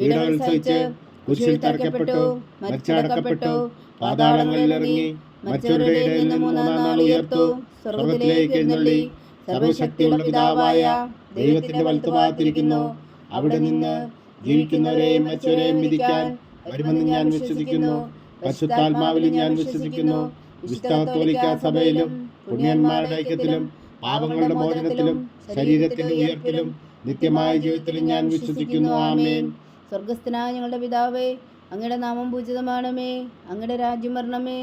പീഡകൾ സഹിച്ച് കുരിശിൽ തറക്കപ്പെട്ടു മരിച്ചടക്കപ്പെട്ടു പാതാളങ്ങളിൽ ഇറങ്ങി മറ്റവരുടെ ഇടയിൽ നിന്ന് മൂന്നാം നാൾ ഉയർത്തു സ്വർഗത്തിലേക്ക് എഴുന്നള്ളി. സർവശക്തിയുള്ള പിതാവായ ദൈവത്തിന്റെ വലത്തുഭാഗത്തിരിക്കുന്നു. അവിടെ നിന്ന് ജീവിക്കുന്നവരെയും മരിച്ചവരെയും വിധിക്കാൻ വരുമെന്ന് ഞാൻ വിശ്വസിക്കുന്നു. പശുത്താത്മാവിൽ ഞാൻ വിശ്വസിക്കുന്നു. വിശുദ്ധ സഭയിലും പുണ്യന്മാരുടെ ഐക്യത്തിലും പാപങ്ങളുടെ മോചനത്തിലും ശരീരത്തിന്റെ ഉയർത്തിലും നിത്യമായ ജീവിതത്തിലും ഞാൻ വിശ്വസിക്കുന്നു. ആമേൻ. സ്വർഗസ്ഥനായ ഞങ്ങളുടെ പിതാവേ അങ്ങയുടെ നാമം പൂജിതമാണമേ അങ്ങയുടെ രാജ്യം വരണമേ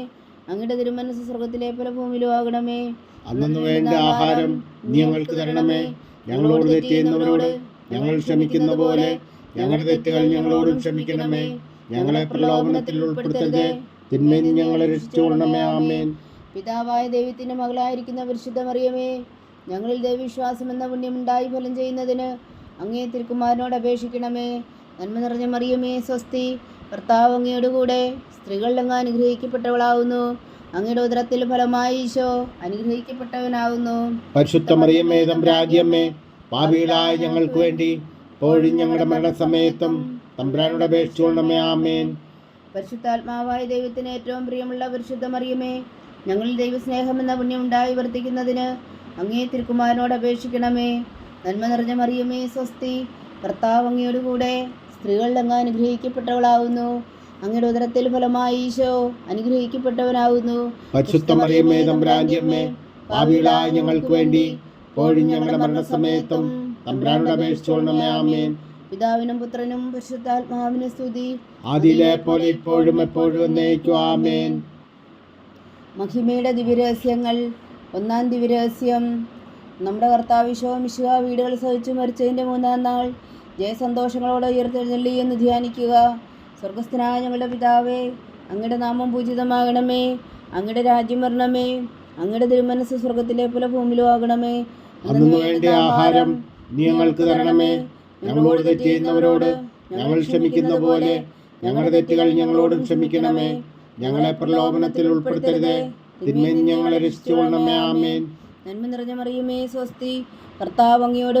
അങ്ങയുടെ തിരുമനസ് സ്വർഗത്തിലെ പല ഭൂമിയിലും ആകണമേ അന്നു വേണ്ട ആഹാരം ഞങ്ങൾക്ക് തരണമേ. ഞങ്ങളോട് തെറ്റിയുന്നവരോട് ഞങ്ങൾ ക്ഷമിക്കുന്ന പോലെ ഞങ്ങളുടെ തെറ്റുകൾ ഞങ്ങളോടും ക്ഷമിക്കണമേ. ഞങ്ങളെ പ്രലോഭനത്തിൽ ഉൾപ്പെടുത്തരുത്. തിന്മയിൽ ഞങ്ങളെ രക്ഷിച്ചുകൊള്ളണമേ ആമേൻ. പിതാവായ ദൈവത്തിന്റെ മകളായിരിക്കുന്ന പരിശുദ്ധ മറിയമേ ഞങ്ങളിൽ ദൈവവിശ്വാസം എന്ന പുണ്യം ഉണ്ടായി ഫലം ചെയ്യുന്നതിന് അങ്ങേ തിരുക്കുമാരനോട് അപേക്ഷിക്കണമേ. നന്മ നിറഞ്ഞ മറിയമേ സ്വസ്തി. ഭർത്താവ് അങ്ങയുടെ കൂടെ സ്ത്രീകളിൽ അങ്ങ് അനുഗ്രഹിക്കപ്പെട്ടവളാവുന്നു. അങ്ങയുടെ ഉദരത്തിൽ ഫലമായി ഈശോ അനുഗ്രഹിക്കപ്പെട്ടവനാവുന്നു. പരിശുദ്ധ മറിയമ്മേ തമ്പ്രാജ്യമ്മേ പാപികളായ ഞങ്ങൾക്ക് വേണ്ടി ഇപ്പോഴും ഞങ്ങളുടെ മരണസമയത്തും തമ്പ്രാനോട് അപേക്ഷിച്ചുകൊള്ളണമേ ആമേൻ. പരിശുദ്ധാത്മാവായ ദൈവത്തിന് ഏറ്റവും പ്രിയമുള്ള പരിശുദ്ധ മറിയമേ ഞങ്ങളിൽ ദൈവസ്നേഹം എന്ന പുണ്യം ഉണ്ടായി വർദ്ധിക്കുന്നതിന് അങ്ങേ തിരുക്കുമാരനോട് അപേക്ഷിക്കണമേ. നന്മ നിറഞ്ഞ മറിയമേ സ്വസ്തി. കർത്താവ് അങ്ങയോട് അങ്ങ് അനുഗ്രഹിക്കപ്പെട്ടവളാവുന്നു. അങ്ങയുടെ ഉദരത്തിൽ ഫലമായി ഈശോ അനുഗ്രഹിക്കപ്പെട്ടവനാവുന്നു. പരിശുദ്ധ മറിയമ്മേ തമ്പ്രാജ്യമ്മേ ഞങ്ങൾക്ക് വേണ്ടി ഇപ്പോഴും ഞങ്ങളുടെ മരണസമയത്തും തമ്പ്രാനോട് അപേക്ഷിച്ചുകൊള്ളണമേ ആമേൻ. പിതാവിനും പുത്രനും പരിശുദ്ധാത്മാവിനും സ്തുതി. ആദിയിലെ പോലെ ഇപ്പോഴും എപ്പോഴും എന്നേക്കും ആമേൻ. മഹിമയുടെ ദിവ്യരഹസ്യങ്ങൾ ഒന്നാം ദിവ്യരഹസ്യം. നമ്മുടെ കർത്താവിശോ മിശുക വീടുകൾ സഹിച്ചു മരിച്ചതിന്റെ മൂന്നാം നാൾ ജയസന്തോഷങ്ങളോടെ ഉയർത്തെഴുന്നള്ളി എന്ന് ധ്യാനിക്കുക. സ്വർഗസ്ഥനായ ഞങ്ങളുടെ പിതാവേ അങ്ങയുടെ നാമം പൂജിതമാകണമേ അങ്ങയുടെ രാജ്യം വരണമേ അങ്ങയുടെ തിരുമനസ് സ്വർഗത്തിലെ പോലെ ഭൂമിയിലും ആകണമേ. അന്നു വേണ്ട ആഹാരം ഞങ്ങൾക്ക് തരണമേ. ഞങ്ങളോട് തെറ്റ് ചെയ്യുന്നവരോട് ഞങ്ങൾ ക്ഷമിക്കുന്ന പോലെ ഞങ്ങളുടെ തെറ്റുകൾ ഞങ്ങളോടും ക്ഷമിക്കണമേ. ഞങ്ങളെ പ്രലോഭനത്തിൽ ഉൾപ്പെടുത്തരുതേ. തിന്മയിൽ ഞങ്ങളെ രക്ഷിച്ചുകൊള്ളണമേ ആമേൻ. നന്മ നിറഞ്ഞ മറിയുമേ സ്വസ്തി. കർത്താവ് അങ്ങയോട്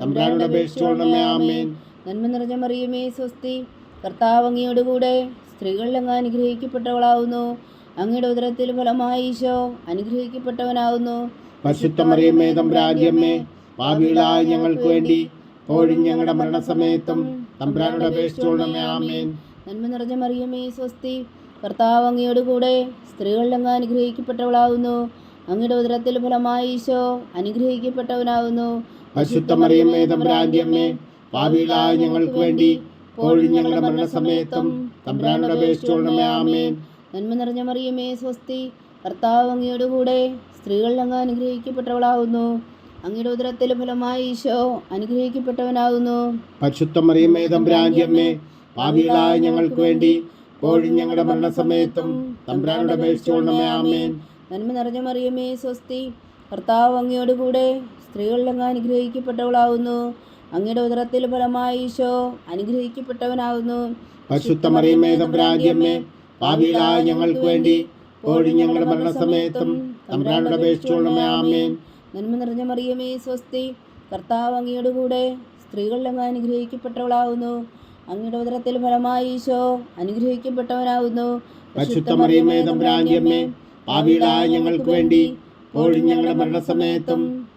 തമ്പുരാനോട് അപേക്ഷിച്ചുകൊള്ളണമേ ആമേൻ. നന്മ നിറഞ്ഞ മറിയമേ സ്വസ്തി. കർത്താവ് അങ്ങയോട് കൂടെ സ്ത്രീകളിൽ അങ്ങ് അനുഗ്രഹിക്കപ്പെട്ടവളാവുന്നു. അങ്ങയുടെ ഉദരത്തിൽ ഫലമായി ഈശോ അനുഗ്രഹിക്കപ്പെട്ടവനാവുന്നു. പരിശുദ്ധ മറിയമ്മേ തമ്പുരാന്റിയമ്മേ പാപികളായ ഞങ്ങൾക്ക് വേണ്ടി പോഴും ഞങ്ങളുടെ മരണസമയത്തും തമ്പ്രാനോട് അപേക്ഷിച്ചുകൊള്ളണമേ ആമേൻ. നന്മ നിറഞ്ഞ മറിയമേ സ്വസ്തി. കർത്താവ് കൂടെ സ്ത്രീകളിൽ അങ്ങ് അനുഗ്രഹിക്കപ്പെട്ടവളാവുന്നു. അങ്ങയുടെ ഉദരത്തിൽ ഫലമായി ഈശോ അനുഗ്രഹിക്കപ്പെട്ടവനാവുന്നു. പരിശുദ്ധ മറിയമ്മേ തമ്പുരാന്റിയമ്മേ പാപികളായ ഞങ്ങൾക്ക് വേണ്ടി ഇപ്പോഴും ഞങ്ങളുടെ മരണസമയത്തും തമ്പുരാനോട് അപേക്ഷിച്ചുകൊള്ളണമേ ആമേൻ. നന്മ നിറഞ്ഞ മറിയമേ സ്വസ്തി കർത്താവ് അങ്ങയുടെ കൂടെ സ്ത്രീകളിൽ അങ്ങ് അനുഗ്രഹിക്കപ്പെട്ടവളാവുന്നു. അങ്ങയുടെ ഉദരത്തിലെ ഫലമായി ഈശോ അനുഗ്രഹിക്കപ്പെട്ടവനാകുന്നു പരിശുദ്ധ മറിയമ്മേ തമ്പുരാന്റിയമ്മേ പാപികളായ ഞങ്ങൾക്ക് വേണ്ടി ഇപ്പോഴും ഞങ്ങളുടെ മരണസമയത്തും തമ്പുരാനോട് അപേക്ഷിച്ചുകൊള്ളണമേ ആമേൻ. നന്മ നിറഞ്ഞ മറിയമേ സ്വസ്തി കർത്താവ് അങ്ങയോട് കൂടെ സ്ത്രീകളിൽ അങ്ങ് അനുഗ്രഹിക്കപ്പെട്ടവളാവുന്നു. അങ്ങയുടെ ഉദരത്തിൽ ഫലമായി ഈശോ അനുഗ്രഹിക്കപ്പെട്ടവനാവുന്നു. ഞങ്ങൾക്ക് വേണ്ടി ഇപ്പോഴും ഞങ്ങളുടെ മരണസമയത്തും തമ്പുരാനോട് ആമേൻ. നന്മ നിറഞ്ഞ മറിയമേ സ്വസ്തി കർത്താവ് അങ്ങയുടെ കൂടെ സ്ത്രീകളിലങ്ങ് അനുഗ്രഹിക്കപ്പെട്ടവളാവുന്നു. അങ്ങയുടെ ഉദരത്തിൽ ഫലമായി ഈശോ അനുഗ്രഹിക്കപ്പെട്ടവനാവുന്നു. ഞങ്ങൾക്ക് വേണ്ടി ഇപ്പോഴും ഞങ്ങളുടെ മരണസമയത്തും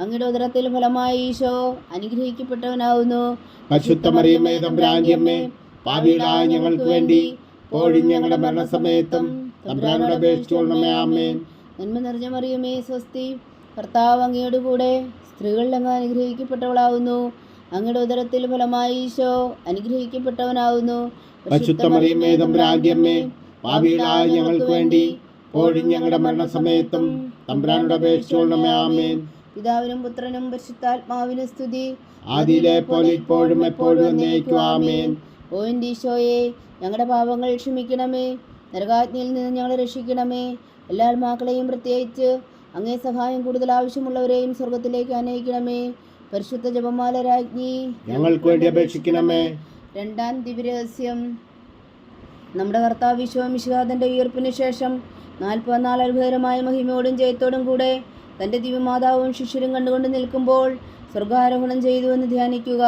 അങ്ങയുടെ ഉദരത്തിൽ ഫലമായി ഈശോ അനുഗ്രഹിക്കപ്പെട്ടവനാവുന്നു. പാപികളായ ഞങ്ങൾക്ക് വേണ്ടി ഞങ്ങളുടെ മരണസമയത്തും തമ്പുരാനോട് അപേക്ഷിച്ചുകൊള്ളണമേ നന്മ സ്വസ്തി കർത്താവ് അങ്ങയുടെ കൂടെ സ്ത്രീകളിൽ അങ്ങ് അനുഗ്രഹിക്കപ്പെട്ടവളാവുന്നു. അങ്ങയുടെ ഉദരത്തിൽ ഫലമായി ഈശോ അനുഗ്രഹിക്കപ്പെട്ടവനാവുന്നു. പാപികളായ ഞങ്ങൾക്ക് വേണ്ടി ഇപ്പോഴും ഞങ്ങളുടെ മരണസമയത്തും തമ്പുരാനോട് അപേക്ഷിച്ചുകൊള്ളണമേ ആമേൻ. പിതാവിനും പുത്രനും പരിശുദ്ധാത്മാവിനും സ്തുതി. ആദിയിലെ പോലെ ഇപ്പോഴും എപ്പോഴും ആമേൻ. ഓ ഈശോയെ ഞങ്ങളുടെ പാപങ്ങൾ ക്ഷമിക്കണമേ. നരകാജ്ഞയിൽ നിന്ന് ഞങ്ങളെ രക്ഷിക്കണമേ. എല്ലാ ആത്മാക്കളെയും പ്രത്യേകിച്ച് അങ്ങേ സഹായം കൂടുതൽ ആവശ്യമുള്ളവരെയും സ്വർഗത്തിലേക്ക് അനയിക്കണമേ. പരിശുദ്ധ ജപമാല രാജ്ഞി ഞങ്ങൾക്ക് വേണ്ടി അപേക്ഷിക്കണമേ. രണ്ടാം ദിവ്യരഹസ്യം. നമ്മുടെ കർത്താവ് വിശ്വമിശിഹാദന്റെ ഉയർപ്പിന് ശേഷം നാൽപ്പത്തിനാല് അത്ഭുതകരമായ മഹിമയോടും ജയത്തോടും കൂടെ തന്റെ ദിവ്യമാതാവും ശിഷ്യരും കണ്ടുകൊണ്ട് നിൽക്കുമ്പോൾ സ്വർഗാരോഹണം ചെയ്തു എന്ന് ധ്യാനിക്കുക.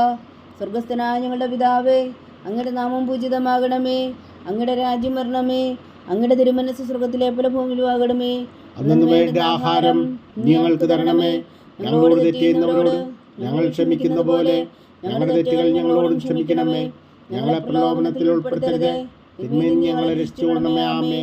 സ്വർഗസ്ഥനായ ഞങ്ങളുടെ പിതാവേ അങ്ങയുടെ നാമം പൂജിതമാകണമേ അങ്ങയുടെ രാജ്യം വരണമേ അങ്ങയുടെ തിരുമനസ് സ്വർഗത്തിലെ പോലെ ഭൂമിയിലും ആകണമേ അന്നു ആഹാരം ഞങ്ങൾക്ക് തരണമേ. ഞങ്ങളോട് തെറ്റിയുന്നവരോട് ഞങ്ങൾ ക്ഷമിക്കുന്ന പോലെ ഞങ്ങളുടെ തെറ്റുകൾ ഞങ്ങളോടും ക്ഷമിക്കണമേ. ഞങ്ങളെ പ്രലോഭനത്തിൽ ഉൾപ്പെടുത്തരുത്. തിന്മയിൽ ഞങ്ങളെ രക്ഷിച്ചുകൊള്ളണമേ. ആമേ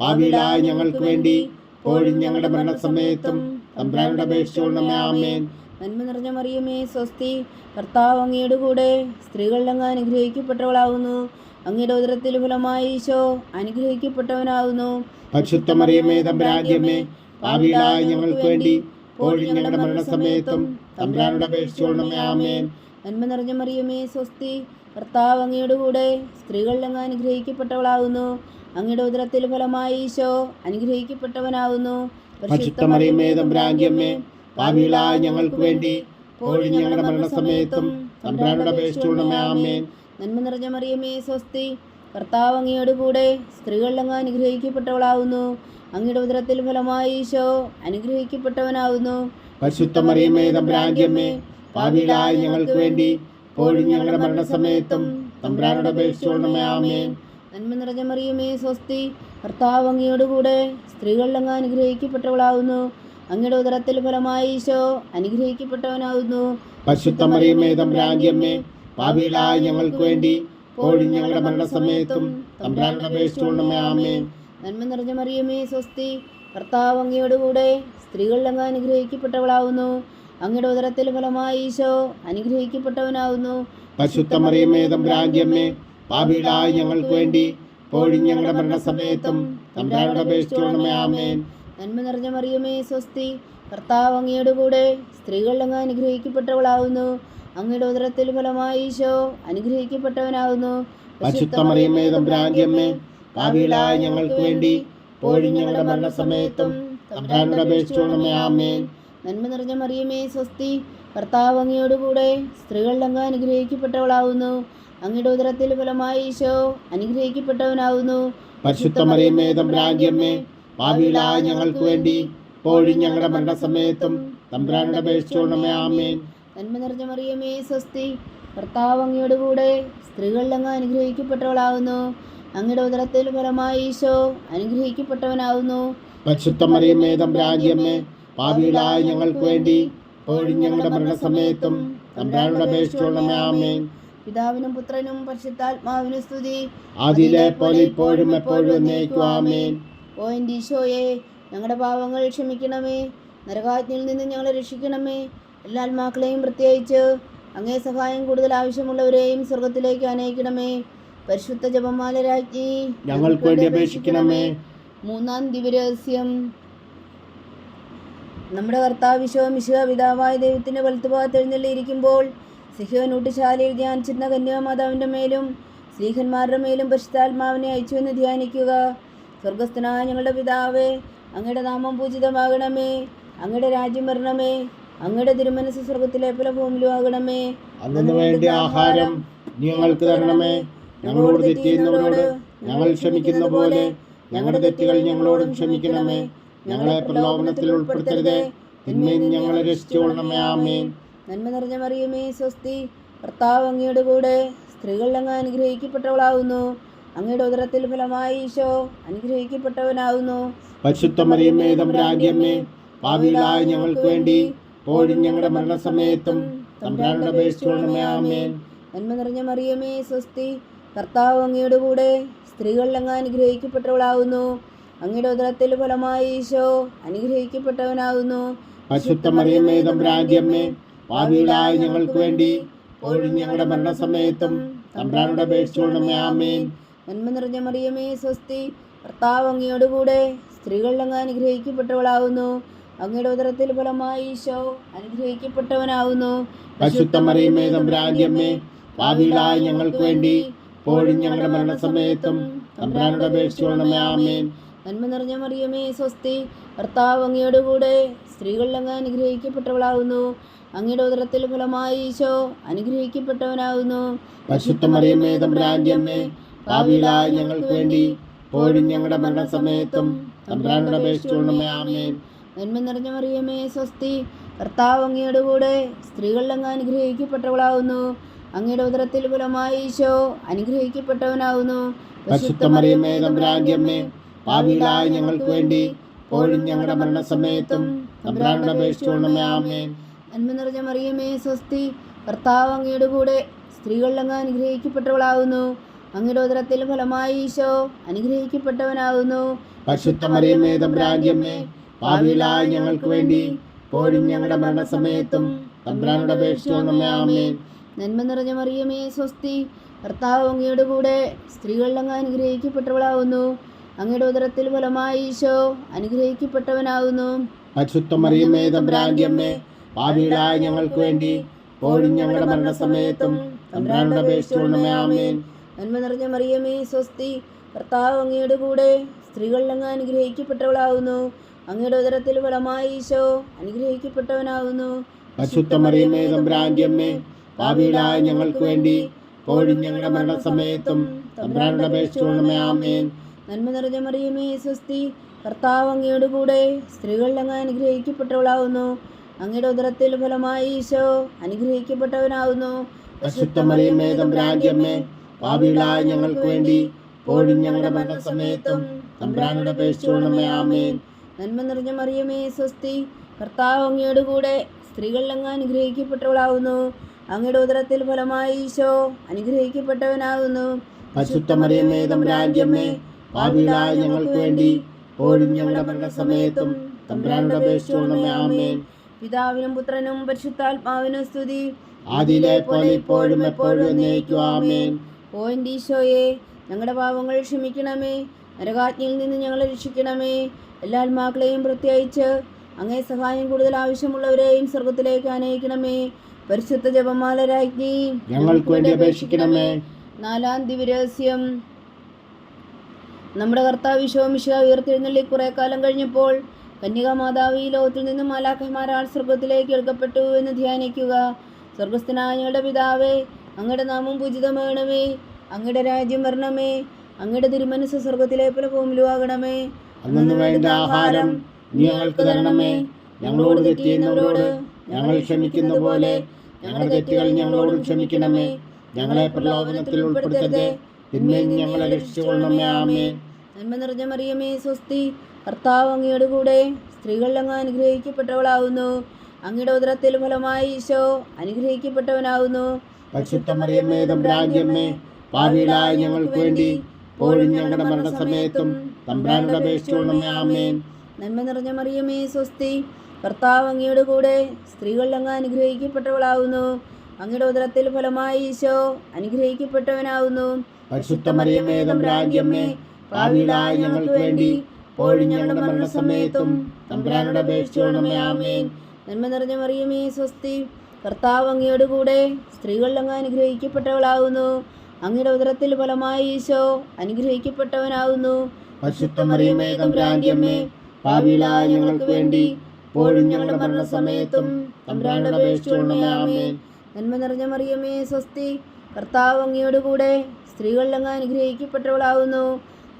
അമ്മേ ഞങ്ങൾക്ക് വേണ്ടി ഇപ്പോഴും ഞങ്ങളുടെ മരണസമയത്തും തമ്പ്രാനുടെ അപേക്ഷിച്ചുകൊള്ളണമേ ആമേൻ. നന്മ നിറഞ്ഞ മറിയമേ സ്വസ്തി. കർത്താവ് അങ്ങയുടെ കൂടെ സ്ത്രീകളിൽ അങ്ങ് അനുഗ്രഹിക്കപ്പെട്ടവളാവുന്നു. അങ്ങയുടെ ഉദരത്തിൽ ഫലമായി ഈശോ അനുഗ്രഹിക്കപ്പെട്ടവനാവുന്നു. പരിശുദ്ധ മറിയമേ തമ്പുരാന്റെ ഭാവിയിലായ ഞങ്ങൾക്ക് വേണ്ടി ഇപ്പോഴും ഞങ്ങളുടെ മരണസമയത്തും തമ്പുരാനോട് അപേക്ഷിച്ചുകൊള്ളണമേ ആമേൻ. നന്മ നിറഞ്ഞ മറിയമേ സ്വസ്തി. കർത്താവ് അങ്ങയുടെ കൂടെ സ്ത്രീകളിൽ അങ്ങ് അനുഗ്രഹിക്കപ്പെട്ടവളാവുന്നു. അങ്ങയുടെ ഉദരത്തിൽ ഫലമായി ഈശോ അനുഗ്രഹിക്കപ്പെട്ടവനാവുന്നു. ഞങ്ങൾക്ക് വേണ്ടി ഞങ്ങളുടെ മരണസമയത്തും തമ്പുരാനോട് അപേക്ഷിച്ചുകൊള്ളണമേ ആമേൻ. നന്മ നിറഞ്ഞ മറിയമേ സ്വസ്തി കർത്താവ് അങ്ങയോട് കൂടെ സ്ത്രീകളിൽ അങ്ങ് അനുഗ്രഹിക്കപ്പെട്ടവളാവുന്നു. അങ്ങയുടെ ഉദരത്തിൽ ഫലമായി ഈശോ അനുഗ്രഹിക്കപ്പെട്ടവനാവുന്നു. പരിശുദ്ധ മറിയമേ തമ്പുരാന്റെ അമ്മേ ഞങ്ങൾക്ക് വേണ്ടി ഇപ്പോഴും ഞങ്ങളുടെ മരണസമയത്തും തമ്പുരാനോട് അപേക്ഷിച്ചുകൊള്ളണമേ ആമേൻ. നന്മ നിറഞ്ഞ മറിയുമേ സ്വസ്തി. ഭർത്താവ് അങ്ങയോടുകൂടെ കൂടെ സ്ത്രീകളിൽ അങ്ങ് അനുഗ്രഹിക്കപ്പെട്ടവളാവുന്നു. അങ്ങയുടെ ഉദരത്തിൽ ഫലമായി ഈശോ അനുഗ്രഹിക്കപ്പെട്ടവനാവുന്നു. പരിശുദ്ധ മറിയമേ തമ്പുരാന്റെ പാപികളായ ഞങ്ങൾക്ക് വേണ്ടി ഇപ്പോഴും ഞങ്ങളുടെ മരണസമയത്തും തമ്പുരാനോട് അപേക്ഷിച്ചുകൊള്ളണമേ ആമേൻ. നന്മ നിറഞ്ഞ മറിയമേ സ്വസ്തി. ഭർത്താവ് അങ്ങയുടെ കൂടെ സ്ത്രീകളിൽ അങ്ങ് അനുഗ്രഹിക്കപ്പെട്ടവളാവുന്നു. അങ്ങയുടെ ഉദരത്തിൽ ഫലമായി ഈശോ അനുഗ്രഹിക്കപ്പെട്ടവനാവുന്നു. പരിശുദ്ധ മറിയമേ തമ്പുരാന്റെ ഭാവികളായ ഞങ്ങൾക്ക് വേണ്ടി ഇപ്പോഴും ഞങ്ങളുടെ മരണസമയത്തും തമ്പുരാനോട് അപേക്ഷിച്ചുകൊള്ളണമേ ആമേൻ. നന്മ നിറഞ്ഞ മറിയമേ സ്വസ്തി. കർത്താവ് അങ്ങയുടെ കൂടെ സ്ത്രീകളിൽ അങ്ങ് അനുഗ്രഹിക്കപ്പെട്ടവളാവുന്നു. അങ്ങയുടെ ഉദരത്തിൽ ഫലമായി ഈശോ അനുഗ്രഹിക്കപ്പെട്ടവനാവുന്നു. പരിശുദ്ധ മറിയമേ തമ്പുരാന്റെ അമ്മേ ഭാവികളായ ഞങ്ങൾക്ക് വേണ്ടി ഇപ്പോഴും ഞങ്ങളുടെ മരണസമയത്തും തമ്പുരാനോട് അപേക്ഷിച്ചുകൊള്ളണമേ ആമേൻ. നന്മ നിറഞ്ഞ മറിയമേ സ്വസ്തി. കർത്താവ് അങ്ങയോടുകൂടെ സ്ത്രീകളിൽ അങ്ങ് അനുഗ്രഹിക്കപ്പെട്ടവളാവുന്നു. അങ്ങയുടെ ഉദരത്തിൽ ഫലമായി ഈശോ അനുഗ്രഹിക്കപ്പെട്ടവനാവുന്നു. പരിശുദ്ധ മറിയമേ തമ്പുരാന്റെ അമ്മേ ഭാവികളായ ഞങ്ങൾക്ക് വേണ്ടി ഇപ്പോഴും ഞങ്ങളുടെ മരണസമയത്തും തമ്പുരാനോട് അപേക്ഷിച്ചുകൊള്ളണമേ ആമേൻ. നന്മ നിറഞ്ഞ മറിയമേ സ്വസ്തി ഭർത്താവ് അങ്ങയുടെ കൂടെ സ്ത്രീകളിൽ അങ്ങ് അനുഗ്രഹിക്കപ്പെട്ടവളാവുന്നു. അങ്ങയുടെ ഉദരത്തിൽ ഫലമായി ഈശോ അനുഗ്രഹിക്കപ്പെട്ടവനാവുന്നു. പരിശുദ്ധ മറിയമേ തമ്പുരാന്റെ അമ്മേ പാപികളായ ഞങ്ങൾക്ക് വേണ്ടി ഇപ്പോഴും ഞങ്ങളുടെ മരണസമയത്തും തമ്പ്രാനുടെ അപേക്ഷിച്ചുകൊള്ളണമേ ആമേൻ. പിതാവിനും പുത്രനും പരിശുദ്ധാത്മാവിനും സ്തുതി. അതിലെ പോലെ ഇപ്പോഴും എപ്പോഴും ആമേൻ. ഓ എന്റെ ഈശോയെ ഞങ്ങളുടെ പാവങ്ങൾ ക്ഷമിക്കണമേ. നരകാജ്ഞയിൽ നിന്ന് ഞങ്ങളെ രക്ഷിക്കണമേ. എല്ലാ ആത്മാക്കളെയും പ്രത്യേകിച്ച് അങ്ങേ സഹായം കൂടുതൽ ആവശ്യമുള്ളവരെയും സ്വർഗത്തിലേക്ക് അനയിക്കണമേ. പരിശുദ്ധ ജപമാല രാജ്ഞി ഞങ്ങൾക്ക് വേണ്ടി അപേക്ഷിക്കണമേ. മൂന്നാം ദിവ്യരഹസ്യം. നമ്മുടെ കർത്താവ് വിശ്വ മിശുക പിതാവായ ദൈവത്തിന്റെ വലത്തുഭാഗത്ത് എഴുന്നള്ളിയിരിക്കുമ്പോൾ സിഹോനൂട്ടുശാലയിൽ ധ്യാനിച്ചിരുന്ന കന്യാമാതാവിന്റെ മേലും സ്ത്രീഹന്മാരുടെ മേലും പരിശുദ്ധാത്മാവിനെ അയച്ചു എന്ന് ധ്യാനിക്കുക. സ്വർഗസ്ഥനായ ഞങ്ങളുടെ പിതാവേ അങ്ങയുടെ നാമം പൂജിതമാകണമേ. അങ്ങയുടെ രാജ്യം വരണമേ. അങ്ങയുടെ തിരുമനസ് സ്വർഗത്തിലെ പല ഭൂമിയിലും ആകണമേ. വേണ്ട ആഹാരം ഞങ്ങൾക്ക് തരണമേ. ഞങ്ങളോട് തെറ്റ് ഞങ്ങൾ ക്ഷമിക്കുന്ന പോലെ ഞങ്ങളുടെ തെറ്റുകൾ ഞങ്ങളോടും ക്ഷമിക്കണമേ. ഞങ്ങളെ പ്രലോഭനത്തിൽ ഉൾപ്പെടുത്തരുതേ. തിന്മയിൽ ഞങ്ങളെ രക്ഷിച്ചുകൊള്ളണമേ. ആമേൻ. നന്മ നിറഞ്ഞ മറിയമേ സ്വസ്തി. ഭർത്താവ് അങ്ങയുടെ കൂടെ സ്ത്രീകൾ അങ്ങ് അനുഗ്രഹിക്കപ്പെട്ടവളാവുന്നു. അങ്ങയുടെ ഉദരത്തിൽ ഫലമായി ഈശോ അനുഗ്രഹിക്കപ്പെട്ടവനാവുന്നു. പരിശുദ്ധ മറിയമ്മേ തമ്പുരാന്റിയമ്മേ പാവികളായ ഞങ്ങൾക്ക് വേണ്ടി പോഴും ഞങ്ങളുടെ മരണസമയത്തും തമ്പുരാനുടെ അപേക്ഷിച്ചുകൊള്ളണമേ ആമേൻ. നന്മ നിറഞ്ഞ മറിയമേ സ്വസ്തി. കർത്താവ് അങ്ങയുടെ കൂടെ സ്ത്രീകൾ അങ്ങ് അനുഗ്രഹിക്കപ്പെട്ടവളാവുന്നു. അങ്ങയുടെ ഉദരത്തിൽ ഫലമായി ഈശോ അനുഗ്രഹിക്കപ്പെട്ടവനാവുന്നു. പരിശുദ്ധ മറിയമ്മേ തമ്പുരാന്റിയമ്മേ പാവികളായ ഞങ്ങൾക്ക് വേണ്ടി ഇപ്പോഴും ഞങ്ങളുടെ മരണസമയത്തും തമ്പ്രാനോട് അപേക്ഷിച്ചുകൊള്ളണമേ ആമേൻ. നന്മ നിറഞ്ഞ മറിയമേ സ്വസ്തി. ഭർത്താവ് അങ്ങയോടുകൂടെ സ്ത്രീകൾ അങ്ങ് അനുഗ്രഹിക്കപ്പെട്ടവളാവുന്നു. അങ്ങയുടെ ഉദരത്തിൽ ഫലമായി ഈശോ അനുഗ്രഹിക്കപ്പെട്ടവനാവുന്നു. പരിശുദ്ധ മറിയമ്മേ തമ്പുരാന്റിയമ്മേ പാവികളായ ഞങ്ങൾക്ക് വേണ്ടി ഇപ്പോഴും ഞങ്ങളുടെ മരണസമയത്തും തമ്പ്രാനോട് അപേക്ഷിച്ചുകൊള്ളണമേ ആമേൻ. നന്മ നിറഞ്ഞ മറിയമേ സ്വസ്തി. ഭർത്താവ് അങ്ങയോട് കൂടെ അനുഗ്രഹിക്കപ്പെട്ടവളാകുന്നു അങ്ങ് അങ്ങയുടെ ഉദരത്തിൽ ഫലമായി ഈശോ അനുഗ്രഹിക്കപ്പെട്ടവനാകുന്നു പരിശുദ്ധ മറിയമ്മേ തമ്പുരാന്റിയമ്മേ പാവികളായ ഞങ്ങൾക്ക് വേണ്ടി പോഴും ഞങ്ങളുടെ മരണസമയത്തും തമ്പുരാനുടെ അപേക്ഷിച്ചുകൊള്ളണമേ ആമേൻ. നന്മ നിറഞ്ഞ മറിയമേ സ്വസ്തി കർത്താവ് അങ്ങയുടെ കൂടെ സ്ത്രീകളിലങ്ങ് അനുഗ്രഹിക്കപ്പെട്ടവളാകുന്നു അങ്ങയുടെ ഉദരത്തിൽ ഫലമായി ഈശോ അനുഗ്രഹിക്കപ്പെട്ടവനാകുന്നു പരിശുദ്ധ മറിയമ്മേ തമ്പുരാന്റിയമ്മേ പാവികളായ ഞങ്ങൾക്ക് വേണ്ടി ഇപ്പോഴും ഞങ്ങളുടെ മരണസമയത്തും തമ്പുരാനുടെ അപേക്ഷിച്ചോണമേ ആമേൻ. നന്മ നിറഞ്ഞ മറിയമേ സ്വസ്തി. ഭർത്താവ് അങ്ങയുടെ കൂടെ സ്ത്രീകളിലങ്ങ് അങ്ങ് അനുഗ്രഹിക്കപ്പെട്ടവളാവുന്നു. അങ്ങയുടെ ഉദരത്തിൽ ഫലമായി ഈശോ അനുഗ്രഹിക്കപ്പെട്ടവനാവുന്നു. പരിശുദ്ധ മറിയമ്മേ തമ്പുരാന്റിയമ്മേ ഭാവിയിലായി ഞങ്ങൾക്ക് വേണ്ടി ഇപ്പോഴും ഞങ്ങളുടെ മരണസമയത്തും തമ്പ്രാനോട് അപേക്ഷിച്ചോണമേ ആമേൻ. നന്മ നിറഞ്ഞ മറിയമേ സ്വസ്തി. ഭർത്താവ് അങ്ങയുടെ കൂടെ സ്ത്രീകളിലങ്ങ് അങ്ങ് അനുഗ്രഹിക്കപ്പെട്ടവളാവുന്നു. അങ്ങയുടെ ഉദരത്തിൽ ഫലമായി ഈശോ അനുഗ്രഹിക്കപ്പെട്ടവനാകുന്നു പരിശുദ്ധ മറിയമ്മേ തമ്പുരാന്റിയമ്മേ പാവികളായ ഞങ്ങൾക്ക് വേണ്ടി ഞങ്ങളുടെ മരണസമയത്തും തമ്പുരാനുടെ അപേക്ഷിച്ചുകൊള്ളണമേ ആമേൻ. നന്മ നിറഞ്ഞ മറിയമേ സ്വസ്തി അങ്ങയുടെ കൂടെ സ്ത്രീകൾ അങ്ങ് അനുഗ്രഹിക്കപ്പെട്ടവളാവുന്നു. അങ്ങയുടെ ഉദരത്തിൽ ഫലമായി ഈശോ അനുഗ്രഹിക്കപ്പെട്ടവനാവുന്നു. പരിശുദ്ധ മറിയമ്മേ തമ്പുരാന്റിയമ്മേ ഞങ്ങൾക്ക് വേണ്ടി പോഴും ഞങ്ങളുടെ മരണസമയത്തും തമ്പുരാനുടെ ആമേൻ. നന്മ നിറഞ്ഞ മറിയമേ സ്വസ്തി കർത്താവ് അങ്ങയുടെ കൂടെ സ്ത്രീകളിൽ അങ്ങ് അനുഗ്രഹിക്കപ്പെട്ടവളാവുന്നു. അങ്ങയുടെ ഉദരത്തിൽ ഫലമായി ഈശോ അനുഗ്രഹിക്കപ്പെട്ടവനാവുന്നു. പരിശുദ്ധ മറിയമ്മേ തമ്പുരാന്റിയമ്മേ ഞങ്ങൾക്ക് വേണ്ടി പോഴും ഞങ്ങളുടെ മരണസമയത്തും തമ്പുരാനുടെ ആമേൻ നന്മ നിറഞ്ഞ മറിയമേ സ്വസ്തി കർത്താവ് അങ്ങയുടെ കൂടെ സ്ത്രീകൾ അങ്ങ് അനുഗ്രഹിക്കപ്പെട്ടവളാവുന്നു. അങ്ങയുടെ ഉദരത്തിൽ ഫലമായി ഈശോ അനുഗ്രഹിക്കപ്പെട്ടവനാകുന്നു പരിശുദ്ധ മറിയമ്മേ തമ്പുരാന്റിയമ്മേ പാവികളായ ഞങ്ങൾക്ക് വേണ്ടി പോലും ഞങ്ങളുടെ മരണസമയത്തും തമ്പ്രാനോട് അപേക്ഷിച്ചോണമേ ആമേൻ. പിതാവിനും പുത്രനും പരിശുദ്ധാത്മാവിനും സ്തുതി. ആദിയിലെ പോലെ ഇപ്പോഴും എപ്പോഴും എന്നേക്കും ആമേൻ. ഓ എന്റെ ഈശോയെ ഞങ്ങളുടെ പാപങ്ങൾ ക്ഷമിക്കണമേ. നരകാജ്ഞയിൽ നിന്ന് ഞങ്ങളെ രക്ഷിക്കണമേ. എല്ലാ ആത്മാക്കളെയും പ്രത്യേകിച്ച് അങ്ങേ സഹായം കൂടുതൽ ആവശ്യമുള്ളവരെയും സ്വർഗത്തിലേക്ക് അനയിക്കണമേ പരിശുദ്ധ ജപമാല രാജ്ഞി ഞങ്ങൾക്ക് വേണ്ടി അപേക്ഷിക്കണമേ. നാലാം ദിവരഹസ്യം നമ്മുടെ കർത്താവ് വിശ്വമിശ്വ ഉയർത്തെഴുന്നള്ളി കുറെ കാലം കഴിഞ്ഞപ്പോൾ കന്യകാമാതാവ് ഈ ലോകത്തിൽ നിന്നും മാലാഖമാരാൾ സ്വർഗത്തിലേക്ക് എടുക്കപ്പെട്ടു എന്ന് ധ്യാനിക്കുക. സ്വർഗസ്ഥനായ പിതാവേ അങ്ങയുടെ നാമം പൂജിതമാകണമേ അങ്ങയുടെ രാജ്യം വരണമേ അങ്ങയുടെ തിരുമനസ് സ്വർഗത്തിലെ പോലെ ഭൂമിലുവാകണമേ ആഹാരം തരണമേ. ഞങ്ങളോട് തെറ്റിയുന്നവരോട് ഞങ്ങൾ ക്ഷമിക്കുന്ന പോലെ ഞങ്ങളുടെ തെറ്റുകൾ ഞങ്ങളോടും ക്ഷമിക്കണമേ. ഞങ്ങളെ പ്രലോഭനത്തിൽ ഉൾപ്പെടുത്തരുതേ. തിന്മയിൽ ഞങ്ങളെ രക്ഷിച്ചുകൊള്ളണമേ ആമേ നന്മ നിറഞ്ഞ മറിയമേ സ്വസ്തി. കർത്താവ് അങ്ങയുടെ കൂടെ സ്ത്രീകളിൽ അങ്ങ് അനുഗ്രഹിക്കപ്പെട്ടവളാവുന്നു. അങ്ങയുടെ ഉദരത്തിൽ ഫലമായി ഈശോ അനുഗ്രഹിക്കപ്പെട്ടവനാവുന്നു. ഞങ്ങൾക്ക് വേണ്ടി ഞങ്ങളുടെ മരണസമയത്തും തമ്പുരാനോട് അപേക്ഷിച്ചുകൊള്ളണമേ ആമേൻ. നന്മ നിറഞ്ഞ മറിയമേ സ്വസ്തി. കർത്താവ് അങ്ങയുടെ കൂടെ സ്ത്രീകളിൽ അങ്ങ് അനുഗ്രഹിക്കപ്പെട്ടവളാവുന്നു. അങ്ങയുടെ ഉദരത്തിൽ ഫലമായി ഈശോ അനുഗ്രഹിക്കപ്പെട്ടവനാവുന്നു. പരിശുദ്ധ മറിയമ്മേ രാജ്യമേ പാപികളായ ഞങ്ങൾക്ക് വേണ്ടി ഇപ്പോഴും ഞങ്ങളുടെ മരണസമയത്തും തമ്പുരാനോട് അപേക്ഷിച്ചുകൊള്ളണമേ ആമേൻ. നന്മ നിറഞ്ഞ മറിയമേ സ്വസ്തി. കർത്താവ് അങ്ങയോട് കൂടെ സ്ത്രീകളിൽ അങ്ങ് അനുഗ്രഹിക്കപ്പെട്ടവളാകുന്നു അങ്ങയുടെ ഉദരത്തിൽ ഫലമായി ഈശോ അനുഗ്രഹിക്കപ്പെട്ടവനാകുന്നു പരിശുദ്ധ മറിയമ്മേ തമ്പുരാന്റിയമ്മേ പാപികളായ ഞങ്ങൾക്ക് വേണ്ടി ഇപ്പോഴും ഞങ്ങളുടെ മരണസമയത്തും തമ്പുരാനോട് അപേക്ഷിച്ചുകൊള്ളണമേ ആമേൻ. നന്മ നിറഞ്ഞ മറിയമേ സ്വസ്തി. കർത്താവ് അങ്ങയോട് കൂടെ സ്ത്രീകളിൽ അങ്ങ് അനുഗ്രഹിക്കപ്പെട്ടവളാവുന്നു.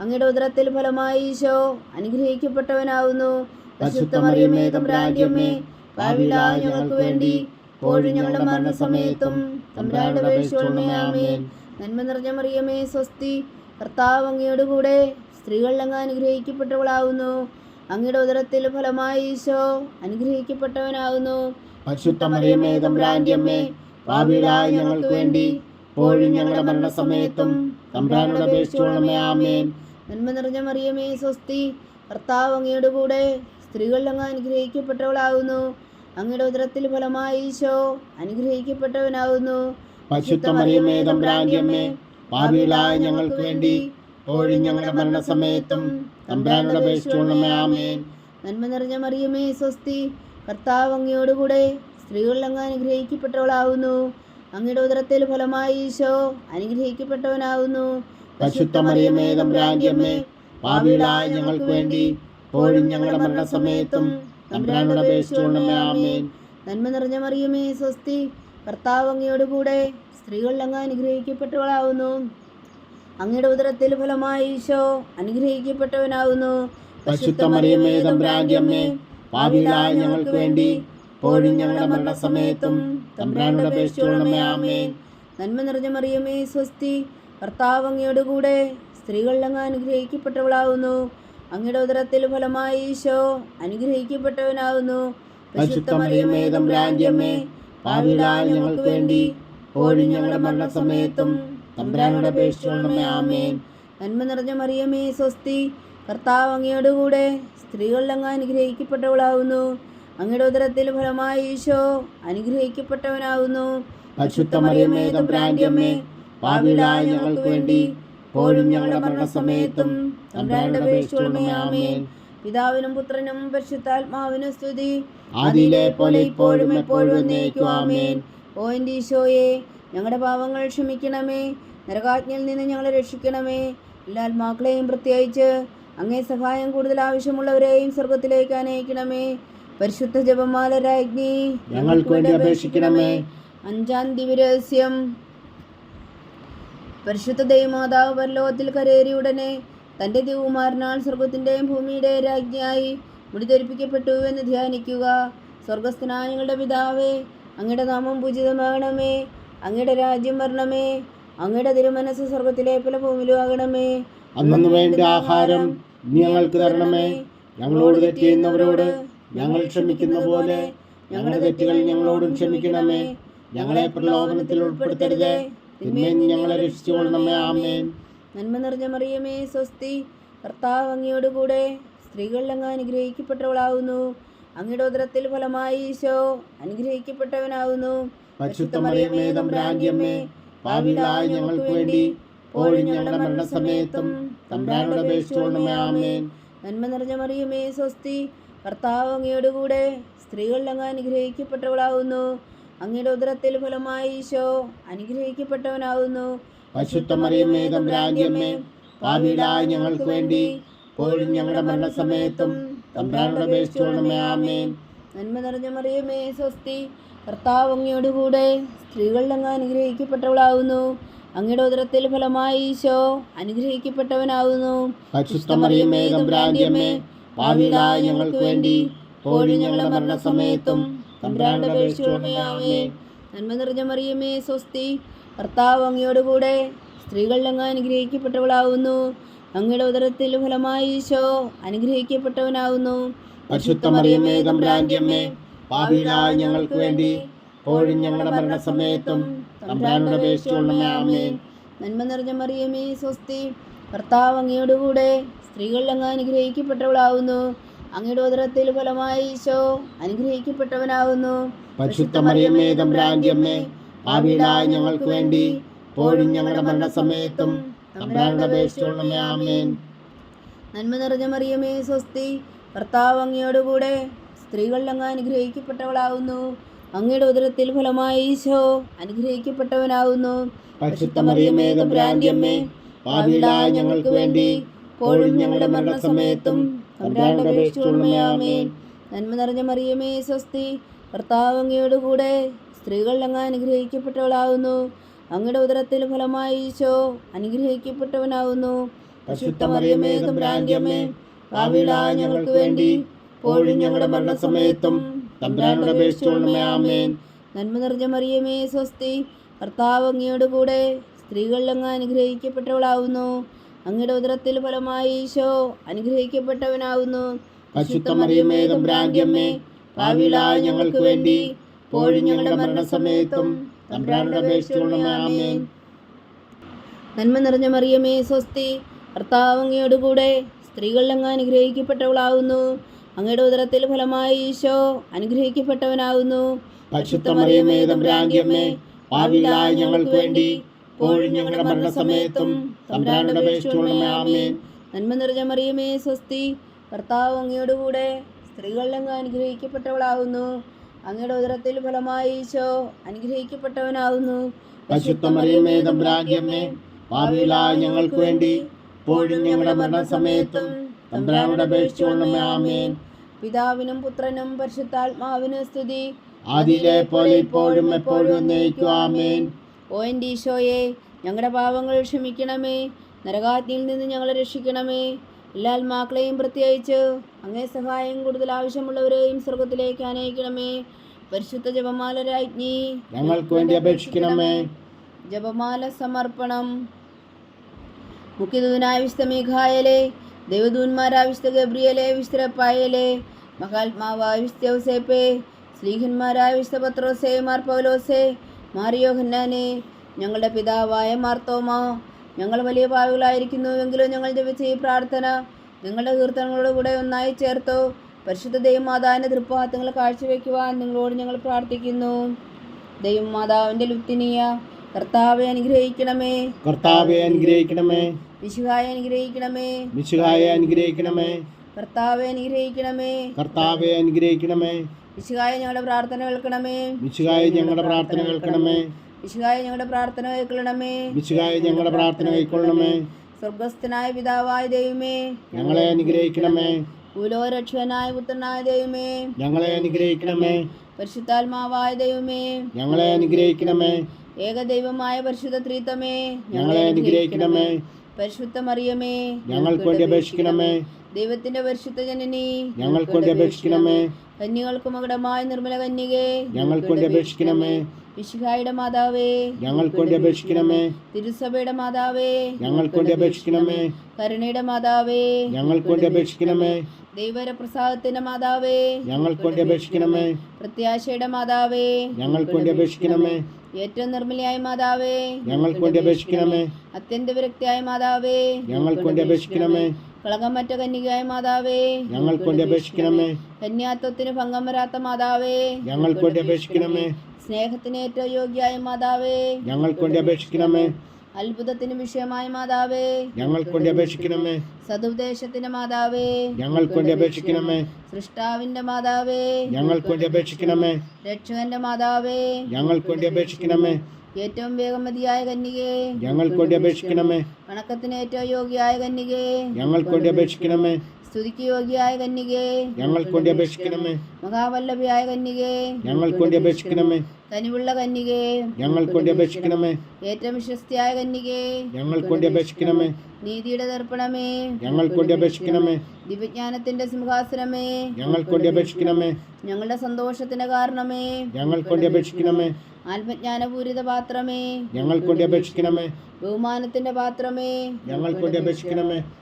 അങ്ങയുടെ ഉദരത്തിൽ ഫലമായി ഈശോ അനുഗ്രഹിക്കപ്പെട്ടവനാവുന്നു. പരിശുദ്ധ മറിയമ്മേ തമ്പുരാന്റിയമ്മേ പാപികളായ ഞങ്ങൾക്ക് വേണ്ടി ഇപ്പോഴും ഞങ്ങളുടെ മരണസമയത്തും തമ്പുരാനോട് അപേക്ഷിച്ചുകൊള്ളണമേ ആമേൻ. നന്മ നിറഞ്ഞ മറിയമേ സ്വസ്തി കർത്താവ് അങ്ങയുടെ കൂടെ സ്ത്രീകളിൽ അങ്ങ് അനുഗ്രഹിക്കപ്പെട്ടവളാവുന്നു. അങ്ങയുടെ ഉദരത്തിൽ ഫലമായി ഈശോ അനുഗ്രഹിക്കപ്പെട്ടവനാവുന്നു. പരിശുദ്ധ മറിയമ്മേ തമ്പുരാന്റിയമ്മേ പാപികളായ ഞങ്ങൾക്ക് വേണ്ടി ഇപ്പോഴും ഞങ്ങളുടെ മരണസമയത്തും തമ്പ്രാനോട് അപേക്ഷിച്ചോളമേ ആമേൻ. നന്മ നിറഞ്ഞ മറിയമേ സ്വസ്തി. ഭർത്താവ് അങ്ങയുടെ കൂടെ സ്ത്രീകളിൽ അങ്ങ് അനുഗ്രഹിക്കപ്പെട്ടവളാകുന്നു അങ്ങയുടെ ഉദരത്തിൽ ഫലമായി ഈശോ അനുഗ്രഹിക്കപ്പെട്ടവനാവുന്നു. പരിശുദ്ധ മറിയമേ തമ്പ്രാന്റിയമ്മേ പാപികളായ ഞങ്ങൾക്ക് വേണ്ടി ഇപ്പോഴും ഞങ്ങളുടെ മരണസമയത്തും തമ്പ്രാനോട് അപേക്ഷിച്ചോളമേ ആമേൻ. നന്മ നിറഞ്ഞ മറിയമേ സ്വസ്തി. കർത്താവ് അങ്ങയോടുകൂടെ സ്ത്രീകളിൽ അങ്ങ് അനുഗ്രഹിക്കപ്പെട്ടവളാവുന്നു. അങ്ങയുടെ ഉദരത്തിൽ ഫലമായി ഈശോ അനുഗ്രഹിക്കപ്പെട്ടവനാവുന്നു തമ്പുരാന്റിയമ്മേ പാപികളായ ഞങ്ങൾക്ക് വേണ്ടി ഇപ്പോഴും ഞങ്ങളുടെ മരണസമയത്തും തമ്പുരാനോട് അപേക്ഷിച്ചുകൊള്ളണമേ ആമേൻ. നന്മ നിറഞ്ഞ മറിയമേ സ്വസ്തി കർത്താവ് അങ്ങയോട് കൂടെ സ്ത്രീകളിൽ അങ്ങ് അനുഗ്രഹിക്കപ്പെട്ടവളാവുന്നു. അങ്ങയുടെ ഉദരത്തിൽ ഫലമായി ഈശോ അനുഗ്രഹിക്കപ്പെട്ടവനാവുന്നു. പരിശുദ്ധ മറിയമ്മേ തമ്പുരാന്റിയമ്മേ പാപികളായ ഞങ്ങൾക്ക് വേണ്ടി ഇപ്പോഴും ഞങ്ങളുടെ മരണസമയത്തും തമ്പുരാനോട് അപേക്ഷിച്ചുകൊള്ളണമേ ആമേൻ. നന്മ നിറഞ്ഞ മറിയമേ സ്വസ്തി. കർത്താവ് അങ്ങയോടുകൂടെ സ്ത്രീകളിൽ അങ്ങ് അനുഗ്രഹിക്കപ്പെട്ടവളാവുന്നു. അങ്ങയുടെ ഉദരത്തിൽ ഫലമായി ഈശോ അനുഗ്രഹിക്കപ്പെട്ടവനാവുന്നു. പരിശുദ്ധ മറിയമ്മേ തമ്പുരാന്റിയമ്മേ ഞങ്ങൾക്ക് വേണ്ടി ഇപ്പോഴും ഞങ്ങളുടെ മരണസമയത്തും തമ്പുരാനോട് അപേക്ഷിച്ചുകൊള്ളണമേ ആമേൻ. നന്മ നിറഞ്ഞ മറിയമേ സ്വസ്തി. കർത്താവ് അങ്ങയോടുകൂടെ സ്ത്രീകളിൽ അങ്ങ് അനുഗ്രഹിക്കപ്പെട്ടവളാവുന്നു. അങ്ങയുടെ ഉദരത്തിൽ ഫലമായി ഈശോ അനുഗ്രഹിക്കപ്പെട്ടവനാകുന്നു. തമ്പുരാന്റിയമ്മേ ഞങ്ങൾക്ക് വേണ്ടി ഇപ്പോഴും ഞങ്ങളുടെ മരണസമയത്തും പിതാവിനും പുത്രനും പരിശുദ്ധാത്മാവിനും സ്തുതി. ആദിയിലെ പോലെ ഇപ്പോഴും എപ്പോഴും എന്നേക്കും ആമേൻ. ഓ എന്റെ ഈശോയെ ഞങ്ങളുടെ പാവങ്ങൾ ക്ഷമിക്കണമേ. നരകാജ്ഞയിൽ നിന്ന് ഞങ്ങളെ രക്ഷിക്കണമേ. എല്ലാ ആത്മാക്കളെയും പ്രത്യേകിച്ച് അങ്ങേ സഹായം കൂടുതൽ ആവശ്യമുള്ളവരെയും സ്വർഗത്തിലേക്ക് അനയിക്കണമേ പരിശുദ്ധ ജപമാല രാജ്ഞി ഞങ്ങൾക്ക് വേണ്ടി അപേക്ഷിക്കണമേ. അഞ്ചാം ദിവരഹസ്യം പരിശുദ്ധ ദൈവമാതാവ് പരലോകത്തിൽ കരേറി ഉടനെ തന്റെ ദിവകുമാരനാൽ സ്വർഗത്തിന്റെയും ഭൂമിയുടെയും രാജ്ഞിയായി മുടിധരിപ്പിക്കപ്പെട്ടു എന്ന് ധ്യാനിക്കുക. സ്വർഗസ്ഥനായ ഞങ്ങളുടെ പിതാവേ അങ്ങയുടെ നാമം പൂജിതമാകണമേ. അങ്ങയുടെ രാജ്യം വരണമേ. അങ്ങയുടെ തിരുമനസ് സ്വർഗത്തിലെ പല ഭൂമിയിലും ആകണമേ. അന്നു വേണ്ട ആഹാരം ഞങ്ങൾക്ക് തരണമേ. ഞങ്ങളോട് തെറ്റ് ചെയ്യുന്നവരോട് ഞങ്ങൾ ക്ഷമിക്കുന്ന പോലെ ഞങ്ങളുടെ തെറ്റുകൾ ഞങ്ങളോടും ക്ഷമിക്കണമേ. ഞങ്ങളെ പ്രലോഭനത്തിൽ ഉൾപ്പെടുത്തരുത്. നിന്ന് ഞങ്ങളെ രക്ഷിച്ചുകൊള്ളണമേ ആമേൻ. നന്മ നിറഞ്ഞ മറിയമേ സ്വസ്തി. കർത്താവ് അങ്ങയോട് കൂടെ സ്ത്രീകളിൽ അങ്ങ് അനുഗ്രഹിക്കപ്പെട്ടവളാവുന്നു. അങ്ങയുടെ ഉദരത്തിൽ ഫലമായി ഈശോ അനുഗ്രഹിക്കപ്പെട്ടവനാവുന്നു. പരിശുദ്ധ മറിയമ്മേ തമ്പുരാന്റിയമ്മേ പാപികളായ ഞങ്ങൾക്ക് വേണ്ടി ഇപ്പോഴും ഞങ്ങളുടെ മരണസമയത്തും തമ്പുരാനോട് അപേക്ഷിച്ചുകൊള്ളണമേ ആമേൻ. നന്മ നിറഞ്ഞ മറിയമേ സ്വസ്തി. കർത്താവ് അങ്ങയോടുകൂടെ കൂടെ സ്ത്രീകളിൽ അങ്ങ് അനുഗ്രഹിക്കപ്പെട്ടവളാവുന്നു. അങ്ങയുടെ ഉദരത്തിൽ ഫലമായി ഈശോ അനുഗ്രഹിക്കപ്പെട്ടവനാവുന്നു. പരിശുദ്ധ മറിയമ്മേ തമ്പുരാന്റിയമ്മേ ഞങ്ങൾക്ക് വേണ്ടി ഇപ്പോഴും ഞങ്ങളുടെ മരണസമയത്തും തമ്പുരാനോട് അപേക്ഷിച്ചുകൊള്ളണമേ ആമേൻ. നന്മ നിറഞ്ഞ മറിയമേ സ്വസ്തി. കർത്താവ് അങ്ങയോടുകൂടെ സ്ത്രീകളിൽ അങ്ങ് അനുഗ്രഹിക്കപ്പെട്ടവളാവുന്നു. അങ്ങയുടെ ഉദരത്തിൽ ഫലമായി ഈശോ അനുഗ്രഹിക്കപ്പെട്ടവനാവുന്നു. പരിശുദ്ധ മറിയമ്മേ പാപികളായ ഞങ്ങൾക്ക് വേണ്ടി പോലും ഞങ്ങളുടെ മരണസമയത്തും ആമേൻ നന്മ നിറഞ്ഞ മറിയമേ സ്വസ്തി. കർത്താവ് അങ്ങയോടുകൂടെ സ്ത്രീകളിൽ അങ്ങ് അനുഗ്രഹിക്കപ്പെട്ടവളാവുന്നു. അങ്ങയുടെ ഉദരത്തിൽ ഫലമായി ഈശോ അനുഗ്രഹിക്കപ്പെട്ടവനാവുന്നു. പരിശുദ്ധ മറിയമേ തമ്പ്രാന്റിയമ്മേ പാപികളായ ഞങ്ങൾക്ക് വേണ്ടി ഇപ്പോഴും ഞങ്ങളുടെ മരണസമയത്തും തമ്പ്രാനുടെ അപേക്ഷിച്ചുകൊള്ളണമേ നന്മ നിറഞ്ഞ മറിയമേ സ്വസ്തി. ഭർത്താവ് അങ്ങയോടുകൂടെ സ്ത്രീകൾ അങ്ങ് അനുഗ്രഹിക്കപ്പെട്ടവളാവുന്നു. അങ്ങയുടെ ഉദരത്തിൽ ഫലമായി ഈശോ അനുഗ്രഹിക്കപ്പെട്ടവനാവുന്നു. തമ്പ്രാന്റിയമ്മേ ഞങ്ങൾക്ക് വേണ്ടി പോഴും ഞങ്ങളുടെ മരണസമയത്തും നന്മ നിറഞ്ഞ മറിയമേ സ്വസ്തി ഭർത്താവ് അങ്ങയോടുകൂടെ സ്ത്രീകൾ അങ്ങ് അനുഗ്രഹിക്കപ്പെട്ടവളാവുന്നു. അങ്ങയുടെ ഉദരത്തിൽ ഫലമായി ഈശോ അനുഗ്രഹിക്കപ്പെട്ടവനാവുന്നു. പരിശുദ്ധ മറിയമേ തമ്പ്രാന്റിയമ്മേ പാപികളായ ഞങ്ങൾക്ക് വേണ്ടി? ഇപ്പോഴും ഞങ്ങളുടെ മരണസമയത്തും നന്മ നിറഞ്ഞ മറിയമേ സ്വസ്തി. ഭർത്താവ് അങ്ങയോടുകൂടെ സ്ത്രീകൾ അങ്ങ് അനുഗ്രഹിക്കപ്പെട്ടവളാവുന്നു. അങ്ങയുടെ ഉദരത്തിൽ ഫലമായി ഈശോ അനുഗ്രഹിക്കപ്പെട്ടവനാവുന്നു. മറിയമേ തമ്പ്രാന്റിയമ്മേ പാപികളായ ഞങ്ങൾക്ക് വേണ്ടി ഇപ്പോഴും ഞങ്ങളുടെ മരണസമയത്തും തമ്പ്രാനുടെ ആമേൻ. നന്മ നിറഞ്ഞ മറിയമേ സ്വസ്തി. ഭർത്താവ് അങ്ങയോടുകൂടെ സ്ത്രീകൾ അങ്ങ് അനുഗ്രഹിക്കപ്പെട്ടവളാവുന്നു. അങ്ങയുടെ ഉദരത്തിൽ ഫലമായി ഈശോ അനുഗ്രഹിക്കപ്പെട്ടവനാവുന്നു. പരിശുദ്ധ മറിയമേ തമ്പ്രാന്റിയമ്മേ പാപികളായ ഞങ്ങൾക്ക് വേണ്ടി ഇപ്പോഴും ഞങ്ങളുടെ മരണസമയത്തും തമ്പ്രാനുടെ അപേക്ഷിച്ചുകൊള്ളണമേ നന്മ നിറഞ്ഞ മറിയമേ സ്വസ്തി ഭർത്താവങ്ങയോട് കൂടെ സ്ത്രീകൾ അങ്ങ് അനുഗ്രഹിക്കപ്പെട്ടവളാവുന്നു. അങ്ങയുടെ ഉദരത്തിൽ ഫലമായി ഈശോ അനുഗ്രഹിക്കപ്പെട്ടവനാവുന്നു. പരിശുദ്ധ മറിയമേ തമ്പ്രാന്റിയമ്മേ പാപികളായ ഞങ്ങൾക്ക് വേണ്ടി ഇപ്പോഴും ഞങ്ങളുടെ മരണസമയത്തും തമ്പ്രാനുടെ അപേക്ഷിച്ചുകൊള്ളണമേ നന്മ നിറഞ്ഞ മറിയമേ സ്വസ്തി. ഭർത്താവ് അങ്ങയോടുകൂടെ കൂടെ അങ്ങ് അനുഗ്രഹിക്കപ്പെട്ടവളാവുന്നു. അങ്ങയുടെ ഉദരത്തിൽ ഫലമായി ഈശോ അനുഗ്രഹിക്കപ്പെട്ടവനാവുന്നു. പരിശുദ്ധ മറിയമേ തമ്പ്രാന്റിയമ്മേ പാപികളായ ഞങ്ങൾക്ക് വേണ്ടി ഇപ്പോഴും ഞങ്ങളുടെ മരണസമയത്തും തമ്പ്രാനുടെ അപേക്ഷിച്ചുകൊള്ളണമേ ആമേൻ. പിതാവിനും പുത്രനും പരിശുദ്ധാത്മാവിനും സ്തുതി. ആദിയിലെ പോലെ ഇപ്പോഴും എപ്പോഴും എന്നേക്കും ആമേൻ. ഓ എന്റെ ഈശോയെ ഞങ്ങളുടെ പാപങ്ങൾ ക്ഷമിക്കണമേ. നരകാത്തിയിൽ നിന്ന് ഞങ്ങളെ രക്ഷിക്കണമേ. എല്ലാ ആത്മാക്കളെയും പ്രത്യേകിച്ച് അങ്ങേ സഹായം കൂടുതൽ ആവശ്യമുള്ളവരെയും സ്വർഗത്തിലേക്ക് അനയിക്കണമേ പരിശുദ്ധ ജപമാല രാജ്ഞി ഞങ്ങൾക്ക് വേണ്ടി അപേക്ഷിക്കണമേ. ജപമാല സമർപ്പണം. മുഖ്യദൂനായ വിശുദ്ധ മേഘായലെ ദൈവദൂന്മാരായ വിശുദ്ധ ഗബ്രിയലെ വിശുദ്ധ പായലെ മഹാത്മാവായ വിശുദ്ധ ഔസേപ്പെ സ്ലീഹന്മാരായ വിശുദ്ധ പത്രോസേ മാർ പൗലോസെ മാറിയോഹന്നാനെ ഞങ്ങളുടെ പിതാവായ മാർത്തോമോ ഞങ്ങൾ വലിയ പാവികളായിരിക്കുന്നുവെങ്കിലും ഞങ്ങൾ ജപിച്ച ഈ പ്രാർത്ഥന നിങ്ങളുടെ കീർത്തനങ്ങളോട് കൂടെ ഒന്നായി ചേർത്തോ. പരിശുദ്ധ ദൈവമാതാവിന്റെ തൃപ്പാഹത്തങ്ങൾ കാഴ്ചവെക്കുവാൻ നിങ്ങളോട് ഞങ്ങൾ പ്രാർത്ഥിക്കുന്നു. ദൈവമാതാവിന്റെ ലുത്തിനിയ കർത്താവെ അനുഗ്രഹിക്കണമേ. കർത്താവെ അനുഗ്രഹിക്കണമേ. വിശുഹായ അനുഗ്രഹിക്കണമേ. വിശുഹായ അനുഗ്രഹിക്കണമേ. കർത്താവെ അനുഗ്രഹിക്കണമേ. കർത്താവെ അനുഗ്രഹിക്കണമേ. വിശുഹായ ഞങ്ങളുടെ പ്രാർത്ഥന കേൾക്കണമേ. വിശുകായ ഞങ്ങളുടെ പ്രാർത്ഥന കേൾക്കണമേ. വിശുകായ ഞങ്ങളുടെ പ്രാർത്ഥന കേൾക്കണമേ. വിശുകായ ഞങ്ങളുടെ പ്രാർത്ഥന കൈക്കൊള്ളണമേ സ്വർഗസ്ഥനായ പിതാവായ ദൈവമേ. ഞങ്ങളെ അനുഗ്രഹിക്കണമേ. ഭൂലോരക്ഷനായ പുത്രനായ ദൈവമേ. ഞങ്ങളെ അനുഗ്രഹിക്കണമേ. പരിശുദ്ധാത്മാവായ ദൈവമേ. ഞങ്ങളെ അനുഗ്രഹിക്കണമേ. ഏകദൈവമായ പരിശുദ്ധ ത്രീത്തമേ ഞങ്ങളെ അനുഗ്രഹിക്കണമേ. പരിശുദ്ധ മറിയമേ. ഞങ്ങൾക്ക് വേണ്ടി അപേക്ഷിക്കണമേ. ദൈവത്തിന്റെ പരിശുദ്ധ ജനനി. ഞങ്ങൾക്ക് വേണ്ടി അപേക്ഷിക്കണമേ. കന്യകൾക്ക് മകുടമായ നിർമ്മല കന്യകേ ഞങ്ങൾക്ക് വേണ്ടി അപേക്ഷിക്കണമേ. വിശുഖായുടെ മാതാവേ ഞങ്ങൾക്ക് വേണ്ടി അപേക്ഷിക്കണമേ. തിരുസഭയുടെ മാതാവേ ഞങ്ങൾക്ക് വേണ്ടി അപേക്ഷിക്കണമേ. കരുണയുടെ മാതാവേ ഞങ്ങൾക്ക് വേണ്ടി അപേക്ഷിക്കണമേ. ദൈവരപ്രസാദത്തിന്റെ മാതാവേ ഞങ്ങൾക്ക് വേണ്ടി അപേക്ഷിക്കണമേ. പ്രത്യാശയുടെ മാതാവേ ഞങ്ങൾക്ക് വേണ്ടി അപേക്ഷിക്കണമേ. ഏറ്റവും നിർമ്മലയായ മാതാവേ ഞങ്ങൾക്ക് വേണ്ടി അപേക്ഷിക്കണമേ. അത്യന്ത വിരക്തിയായ മാതാവേ ഞങ്ങൾക്ക് വേണ്ടി അപേക്ഷിക്കണമേ. കളങ്കമറ്റ കന്യകയായ മാതാവേ. ഞങ്ങൾക്ക് വേണ്ടി അപേക്ഷിക്കണമേ. കന്യാത്വത്തിന് ഭംഗം വരാത്ത മാതാവേ. ഞങ്ങൾക്ക് വേണ്ടി അപേക്ഷിക്കണമേ. സ്നേഹത്തിന് ഏറ്റവും യോഗ്യായ മാതാവേ. ഞങ്ങൾക്ക് വേണ്ടി അപേക്ഷിക്കണമേ. അത്ഭുതത്തിന് വിഷയമായ മാതാവേ. ഞങ്ങൾക്ക് വേണ്ടി അപേക്ഷിക്കണമേ. സതുപദേശത്തിന്റെ മാതാവേ. ഞങ്ങൾക്ക് വേണ്ടി അപേക്ഷിക്കണമേ. സൃഷ്ടാവിന്റെ മാതാവേ. ഞങ്ങൾക്ക് വേണ്ടി അപേക്ഷിക്കണമേ. രക്ഷകന്റെ മാതാവേ. ഞങ്ങൾക്ക് വേണ്ടി അപേക്ഷിക്കണമേ. ഏറ്റവും വേഗമതിയായ കന്യകേ ഞങ്ങൾക്ക് വേണ്ടി അപേക്ഷിക്കണമേ വണക്കത്തിന് ഏറ്റവും യോഗ്യയായ കന്യകേ ഞങ്ങൾക്ക് വേണ്ടി അപേക്ഷിക്കണമേ. സ്തുതിക്ക് യോഗ്യയായ കന്യകേ. ഞങ്ങൾക്ക് വേണ്ടി അപേക്ഷിക്കണമേ. മഹാവല്ലഭയായ കന്യകേ. ഞങ്ങൾക്ക് വേണ്ടി അപേക്ഷിക്കണമേ. കനിവുള്ള കന്യകേ. ഞങ്ങൾക്ക് വേണ്ടി അപേക്ഷിക്കണമേ. ഏറ്റവും വിശ്വസ്തയായ കന്യകേ. ഞങ്ങൾക്ക് വേണ്ടി അപേക്ഷിക്കണമേ. നീതിയുടെ ദർപ്പണമേ. ഞങ്ങൾക്ക് വേണ്ടി അപേക്ഷിക്കണമേ. ദിവ്യജ്ഞാനത്തിന്റെ സിംഹാസനമേ. ഞങ്ങൾക്ക് വേണ്ടി അപേക്ഷിക്കണമേ. ഞങ്ങളുടെ സന്തോഷത്തിന്റെ കാരണമേ. ഞങ്ങൾക്ക് വേണ്ടി അപേക്ഷിക്കണമേ. ആത്മജ്ഞാനപൂരിത പാത്രമേ. ഞങ്ങൾക്ക് വേണ്ടി അപേക്ഷിക്കണമേ. ബഹുമാനത്തിന്റെ പാത്രമേ. ഞങ്ങൾക്ക് വേണ്ടി അപേക്ഷിക്കണമേ.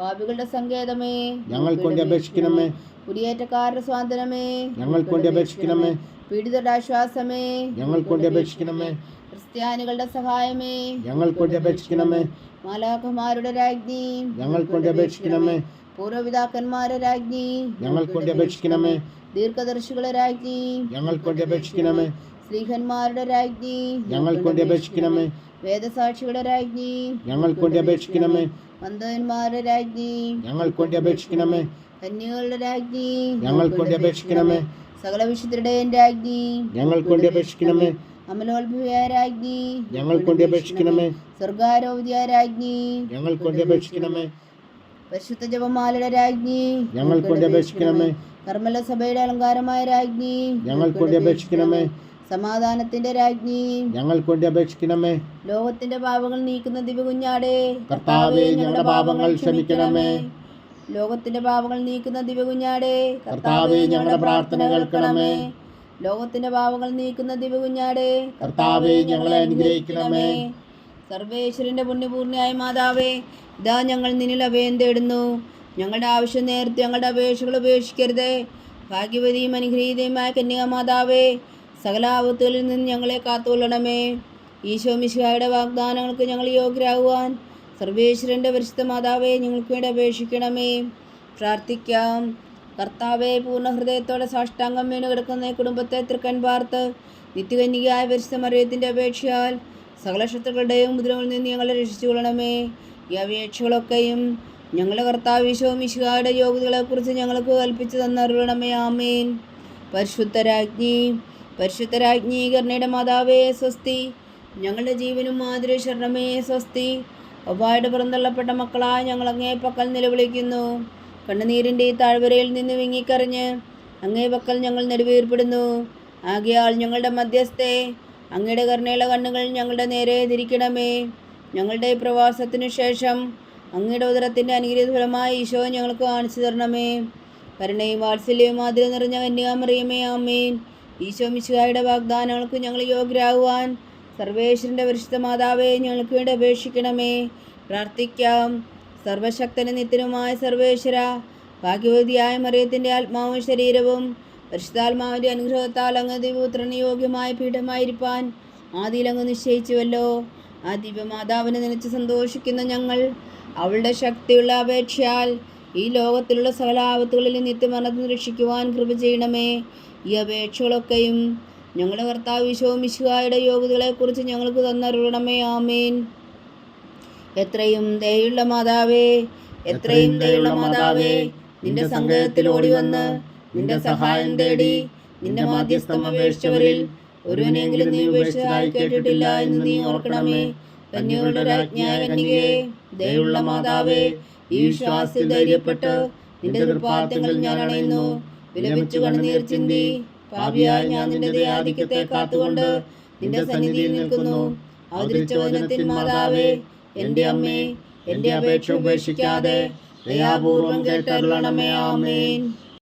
പാപികളുടെ സങ്കേതമേ ഞങ്ങൾ കൊണ്ട് അപേക്ഷിക്കണമേ. കുടിയേറ്റക്കാരുടെ സ്വാതന്ത്ര്യമേ ഞങ്ങൾ കൊണ്ട് അപേക്ഷിക്കണമേ. പീഡിതരുടെ ആശ്വാസമേ ഞങ്ങൾ കൊണ്ട് അപേക്ഷിക്കണമേ. ക്രിസ്ത്യാനികളുടെ സഹായമേ ഞങ്ങൾ കൊണ്ട് അപേക്ഷിക്കണമേ. മാലാഖമാരുടെ രാജ്ഞി ഞങ്ങൾ കൊണ്ട് അപേക്ഷിക്കണമേ. പൂർവപിതാക്കന്മാരെ രാജ്ഞി ഞങ്ങൾ കൊണ്ട് അപേക്ഷിക്കണമേ. ദീർഘദർശികളെ രാജ്ഞി ഞങ്ങൾ കൊണ്ട് അപേക്ഷിക്കണമേ. സ്ത്രീഹന്മാരുടെ രാജ്ഞി ഞങ്ങൾ കൊണ്ട് അപേക്ഷിക്കണമേ. വേദസാക്ഷികളുടെ രാജ്ഞി ഞങ്ങൾ കൊണ്ട് അപേക്ഷിക്കണമേ. മന്ദന്മാരുടെ രാജ്ഞി. ഞങ്ങൾക്ക് വേണ്ടി അപേക്ഷിക്കണമേ. കന്യകളുടെ രാജ്ഞി. ഞങ്ങൾക്ക് വേണ്ടി അപേക്ഷിക്കണമേ. സകല വിശുദ്ധരുടെയും രാജ്ഞി. ഞങ്ങൾക്ക് വേണ്ടി അപേക്ഷിക്കണമേ. അമലോത്ഭവയായ രാജ്ഞി. ഞങ്ങൾക്ക് വേണ്ടി അപേക്ഷിക്കണമേ. സ്വർഗാരോഗ്യ രാജ്ഞി. ഞങ്ങൾക്ക് വേണ്ടി അപേക്ഷിക്കണമേ. പരിശുദ്ധ ജപമാലയുടെ രാജ്ഞി. ഞങ്ങൾക്ക് വേണ്ടി അപേക്ഷിക്കണമേ. കർമ്മല സഭയുടെ അലങ്കാരമായ രാജ്ഞി. ഞങ്ങൾക്ക് വേണ്ടി അപേക്ഷിക്കണമേ. സമാധാനത്തിന്റെ രാജ്ഞി. ഞങ്ങൾക്ക് വേണ്ടി അപേക്ഷിക്കണമേ. ലോകത്തിന്റെ പാപങ്ങൾ നീക്കുന്ന ദിവകുഞ്ഞാടേ. കർത്താവേ ഞങ്ങളുടെ പാപങ്ങൾ ക്ഷമിക്കണമേ. ലോകത്തിന്റെ പാപങ്ങൾ നീക്കുന്ന ദിവകുഞ്ഞാടേ. കർത്താവേ ഞങ്ങളുടെ പ്രാർത്ഥന കേൾക്കണമേ. ലോകത്തിന്റെ പാപങ്ങൾ നീക്കുന്ന ദിവകുഞ്ഞാടേ. കർത്താവേ ഞങ്ങളെ അനുഗ്രഹിക്കണമേ. സർവേശ്വരന്റെ പുണ്യപൂർണയായ മാതാവേ ഇതാ ഞങ്ങൾ നിന്നിൽ അഭയം തേടുന്നു ഞങ്ങളുടെ ആവശ്യം നേരത്തെ ഞങ്ങളുടെ അപേക്ഷകൾ ഉപേക്ഷിക്കരുതേ. ഭാഗ്യവതിയും അനുഗ്രഹീതയുമായ കന്യക മാതാവേ സകല ആപത്തുകളിൽ നിന്ന് ഞങ്ങളെ കാത്തുകൊള്ളണമേ. ഈശോ മിശിഹായുടെ വാഗ്ദാനങ്ങൾക്ക് ഞങ്ങൾ യോഗ്യരാകുവാൻ സർവേശ്വരന്റെ പരിശുദ്ധ മാതാവേ ഞങ്ങൾക്ക് വേണ്ടി അപേക്ഷിക്കണമേ. പ്രാർത്ഥിക്കാം. കർത്താവെ പൂർണ ഹൃദയത്തോടെ സാഷ്ടാംഗം വീണ് കിടക്കുന്ന കുടുംബത്തെ തൃക്കൻ പാർത്ത് നിത്യകന്യകയായ പരിശുദ്ധ മറിയത്തിന്റെ അപേക്ഷയാൽ സകല ശത്രുക്കളുടെയും മുദ്രകളിൽ നിന്ന് ഞങ്ങളെ രക്ഷിച്ചുകൊള്ളണമേ. ഈ അപേക്ഷകളൊക്കെയും ഞങ്ങളുടെ കർത്താവ് ഈശോ മിശിഹായുടെ യോഗ്യതകളെക്കുറിച്ച് ഞങ്ങൾക്ക് കൽപ്പിച്ചു തന്നറിയണമേ ആമേൻ. പരിശുദ്ധരാജ്ഞി പരിശുദ്ധരാജ്ഞി കർണയുടെ മാതാവേ സ്വസ്തി. ഞങ്ങളുടെ ജീവനും മാതിരി ശരണമേ സ്വസ്തി. ഒവ്വായിട്ട് പുറന്തള്ളപ്പെട്ട മക്കളായ ഞങ്ങൾ അങ്ങേ പക്കൽ നിലവിളിക്കുന്നു. കണ്ണുനീരിന്റെ ഈ താഴ്വരയിൽ നിന്ന് വിങ്ങിക്കറിഞ്ഞ് അങ്ങേ പക്കൽ ഞങ്ങൾ നെടുവീർപ്പെടുന്നു. ആകയാൽ ഞങ്ങളുടെ മധ്യസ്ഥെ അങ്ങയുടെ കരുണയുള്ള കണ്ണുകൾ ഞങ്ങളുടെ നേരെ തിരിക്കണമേ. ഞങ്ങളുടെ പ്രവാസത്തിനു ശേഷം അങ്ങയുടെ ഉദരത്തിന്റെ അനുഗ്രഹ ഫലമായി ഈശോ ഞങ്ങൾക്ക് കാണിച്ചു തരണമേ. കരുണയും വാത്സല്യവും മാതിരി നിറഞ്ഞ കന്യാമറിയമേ ആമേൻ. ഈശോ മിശുഹായുടെ വാഗ്ദാനങ്ങൾക്ക് ഞങ്ങൾ യോഗ്യരാകുവാൻ സർവേശ്വരന്റെ പരിശുദ്ധ മാതാവേ ഞങ്ങൾക്ക് വേണ്ടി അപേക്ഷിക്കണമേ. പ്രാർത്ഥിക്കാം. സർവശക്തനും നിത്യനുമായ സർവേശ്വര ഭാഗ്യവതിയായ മറിയത്തിന്റെ ആത്മാവും ശരീരവും പരിശുദ്ധാത്മാവിന്റെ അനുഗ്രഹത്താൽ അങ്ങ് ദിവപുത്രന് യോഗ്യമായ പീഠമായിരിക്കാൻ ആദ്യയിലങ്ങ് നിശ്ചയിച്ചുവല്ലോ. ആ ദിവ്യമാതാവിനെ നനച്ച് സന്തോഷിക്കുന്ന ഞങ്ങൾ അവളുടെ ശക്തിയുള്ള അപേക്ഷയാൽ ഈ ലോകത്തിലുള്ള സകല ആപത്തുകളിൽ നിത്യമരണത്തിന് രക്ഷിക്കുവാൻ കൃപ ചെയ്യണമേ. ഈ അപേക്ഷകളൊക്കെയും ഞങ്ങളുടെ കർത്താവ് വിശോ മിശുഹായുടെ യോഗ്യതകളെക്കുറിച്ച് ഞങ്ങൾക്ക് തന്നറിയണമേ ആമേൻ. എത്രയും ദയുള്ള മാതാവേ എത്രയും ദയുള്ള മാതാവേ നിന്റെ സങ്കേതത്തിൽ ഓടി വന്ന് നിന്റെ സഹായം തേടി നിന്റെ മാധ്യസ്ഥം അപേക്ഷിച്ചവരിൽ ഒരുവനെങ്കിലും നീ ഉപേക്ഷിച്ചതായി കേട്ടിട്ടില്ല എന്ന് നീ ഓർക്കണമേ. കന്യകളുടെ രാജ്ഞായ കന്യകയെ ദയുള്ള മാതാവേ ഈ വിശ്വാസത്തിൽ ധൈര്യപ്പെട്ട് നിന്റെ ദുർഭാഗ്യങ്ങൾ ഞാൻ അണയുന്നു. വിലപിച്ചു കണ്ണുനീർ ചിന്തി പാപിയായി ഞാൻ നിന്റെ ദയാധിക്യത്തെ കാത്തുകൊണ്ട് നിന്റെ സന്നിധിയിൽ നിൽക്കുന്നു. അവതരിച്ച വചനത്തിൻ മാതാവേ എന്റെ അമ്മേ എന്റെ അപേക്ഷ ഉപേക്ഷിക്കാതെ ദയാപൂർവം കേട്ടരുളണമേ. ആമേൻ.